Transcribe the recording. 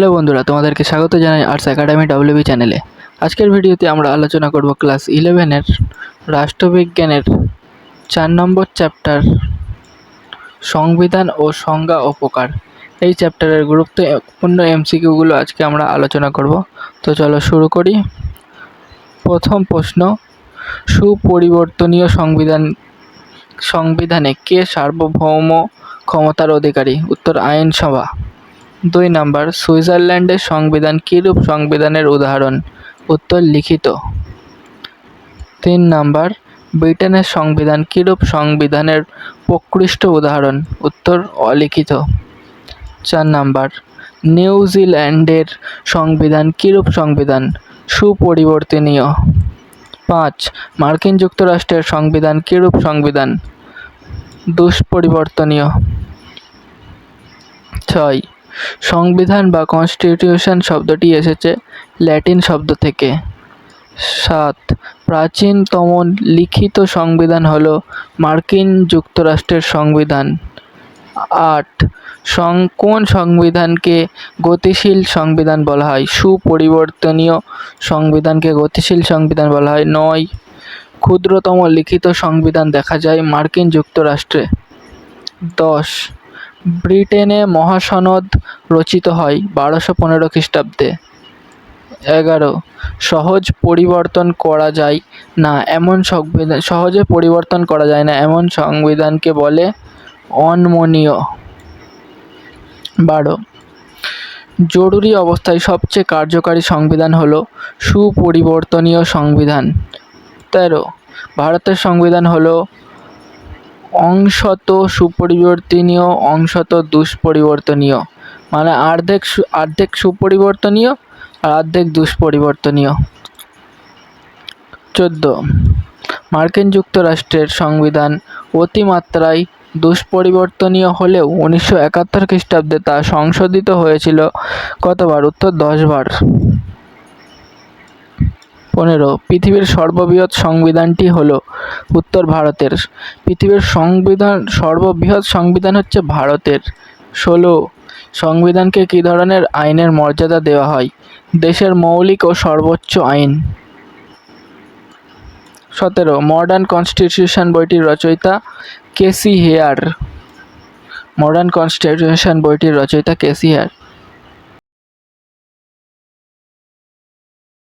Hello বন্ধুরা, তোমাদেরকে স্বাগত জানাই আর্টস একাডেমি ডাব্লিউবি চ্যানেলে আজকের ভিডিওতে আমরা আলোচনা করব ক্লাস ইলেভেনের রাষ্ট্রবিজ্ঞানের চার নম্বর চ্যাপ্টার সংবিধান ও সংজ্ঞা ও প্রকার এই চ্যাপ্টারের গুরুত্বপূর্ণ এমসিকিউগুলো আজকে আমরা আলোচনা করব। তো চলো শুরু করি। প্রথম প্রশ্ন, সুপরিবর্তনীয় সংবিধান, সংবিধানে কে সার্বভৌম ক্ষমতার অধিকারী? উত্তর, আইনসভা। দুই নাম্বার, সুইজারল্যান্ডের সংবিধান কীরূপ সংবিধানের উদাহরণ? উত্তর লিখিত। তিন নাম্বার, ব্রিটেনের সংবিধান কীরূপ সংবিধানের প্রকৃষ্ট উদাহরণ? উত্তর অলিখিত। চার নাম্বার নিউজিল্যান্ডের সংবিধান কীরূপ সংবিধান? সুপরিবর্তনীয়। পাঁচ, মার্কিন যুক্তরাষ্ট্রের সংবিধান কীরূপ সংবিধান? দুষ্পরিবর্তনীয়। ছয় সংবিধান বা কনস্টিটিউশন শব্দটি এসেছে ল্যাটিন শব্দ থেকে। সাত, প্রাচীনতম লিখিত সংবিধান হল মার্কিন যুক্তরাষ্ট্রের সংবিধান। আট, সং, কোন সংবিধানকে গতিশীল সংবিধান বলা হয়? সুপরিবর্তনীয় সংবিধানকে গতিশীল সংবিধান বলা হয়। নয়, ক্ষুদ্রতম লিখিত সংবিধান দেখা যায় মার্কিন যুক্তরাষ্ট্রে। দশ ব্রিটেনে মহাসনদ রচিত হয় বারোশো পনেরো খ্রিস্টাব্দে। এগারো, সহজ পরিবর্তন করা যায় না এমন সংবিধান, সহজে পরিবর্তন করা যায় না এমন সংবিধানকে বলে অনমনীয়। বারো, জরুরি অবস্থায় সবচেয়ে কার্যকারী সংবিধান হলো সুপরিবর্তনীয় সংবিধান। তেরো, ভারতের সংবিধান হলো অংশত সুপরিবর্তনীয়, অংশত দুষ্পরিবর্তনীয়। মানে অর্ধেক অর্ধেক সুপরিবর্তনীয় আর অর্ধেক দুষ্পরিবর্তনীয়। চোদ্দ। মার্কিন যুক্তরাষ্ট্রের সংবিধান অতিমাত্রায় দুষ্পরিবর্তনীয় হলেও উনিশশো একাত্তর খ্রিস্টাব্দে তা সংশোধিত হয়েছিল কতবার? উত্তর দশবার পনেরো, পৃথিবীর সর্ববৃহৎ সংবিধানটি হলো উত্তর ভারতের। পৃথিবীর সংবিধান, সর্ববৃহৎ সংবিধান হচ্ছে ভারতের। ষোলো, সংবিধানকে কী ধরনের আইনের মর্যাদা দেওয়া হয়? দেশের মৌলিক ও সর্বোচ্চ আইন। সতেরো মডার্ন কনস্টিটিউশন বইটির রচয়িতা কেসি হেয়ার। মডার্ন কনস্টিটিউশন বইটির রচয়িতা কেসি হেয়ার।